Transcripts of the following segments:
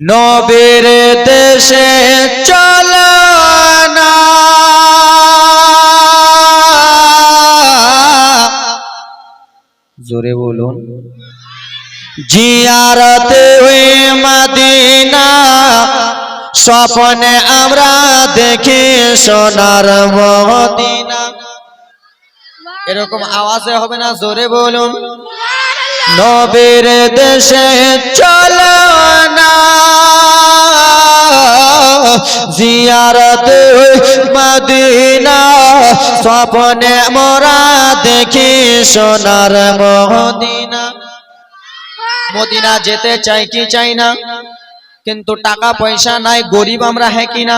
নবীর দেশে চলো না। জোরে বলুন। জিয়ারতে ওই মদিনা, স্বপ্নে আমরা দেখি সোনার মদিনা। এরকম আওয়াজে হবে না, জোরে বলুন। নবীর দেশে চলো না। জিয়ারত মদিনা, স্বপ্নে মোরা দেখি সোনার মদিনা। মদিনা যেতে চাই কি চাই না? কিন্তু টাকা পয়সা নাই, গরিব আমরা হ্যাঁ কি না?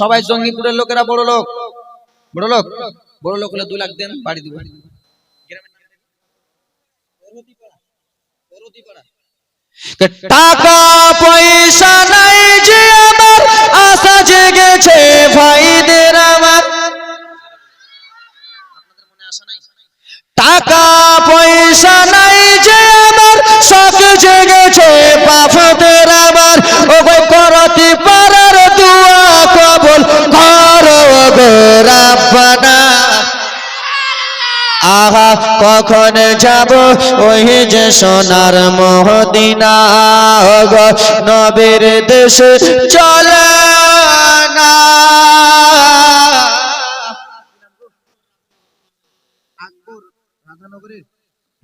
সবাই জঙ্গিপুরের লোকেরা বড় লোক বড় লোক বড় লোক হলে দু লাখ দেন, বাড়ি দিব টাকা পয়সা নাই যে আমার আশা জেগেছে। আহা কখন যাব? ওই যে সোনার মহদিনা। গো নবীর দেশে চলে না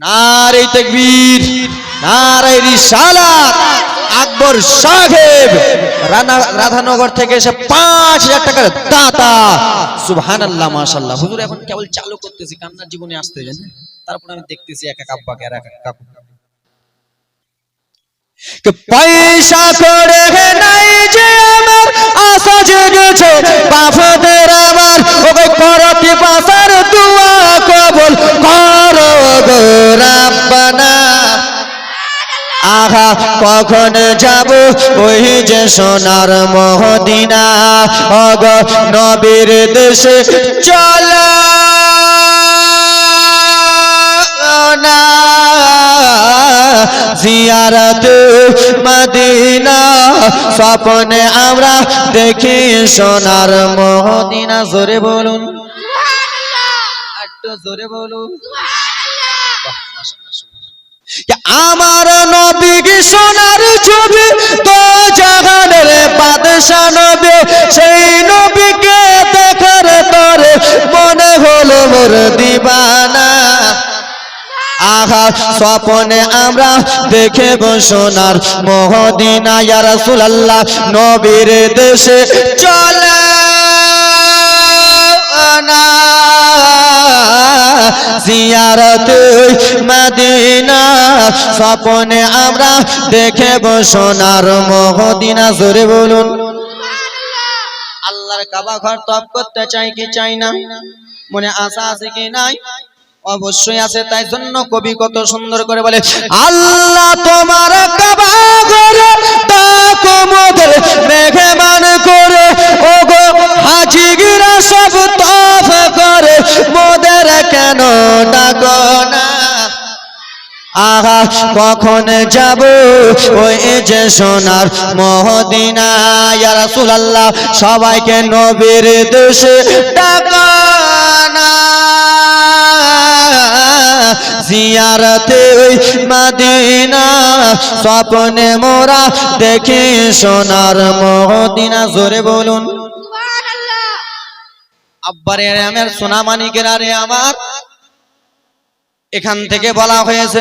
নারে তকবীর নারে রিসালাত। আকবর সাহেব রাধানগর থেকে এসে পাঁচ হাজার টাকার দাতা। সুবহান আল্লাহ মাশাল্লাহ হুজুর এখন কেবল চালু করতেছি কান্নার জীবনে আসতে জানেন তারপর আমি দেখতেছি এক এক আব্বাকে আর এক এক কাকু। কে পয়সা করে নাই যে আমার আশা জেগেছে বাপদের আহা কখন যাব? ওই যে সোনার মহদিনা। অগ নবীর দেশে চল জিয়ারত মদিনা স্বপ্নে আমরা দেখি সোনার মহদিনা। জোরে বলুন। একটু জোরে বলুন। আমার নবী সোনার ছবি, তো জাহানের বাদশা নবী, সেই নবীকে দেখার তরে মনে হলো মোর দিবানা। আহা, স্বপনে আমরা দেখে সোনার মহদিনা, ইয়া রাসূলুল্লাহ, নবীর দেশে চলে না জিয়ারত মদিনা, স্বপনে আমরা দেখে গো সোনার মহদিনা, জোরে বলুন। আল্লাহর কাবা ঘর তপ করতে চাই কি চাই না? মনে আশা আছে কি নাই? অবশ্যই আছে, তাই জন্য কবি কত সুন্দর করে বলে, আল্লাহ তোমার কাবা ঘরে ডাকো মোদের মেঘমান কেন ডাকো না। আহা কখন যাব? ওই যে সোনার মহদিনা রাসূলুল্লাহ সবাইকে নবীর দেশে ডাকানা জিয়ারতে ওই মদিনা স্বপ্নে মোরা দেখি সোনার মহদিনা। জোরে বলুন। আব্বারে আমার সোনা মানিকের আমার এখান থেকে বলা হয়েছে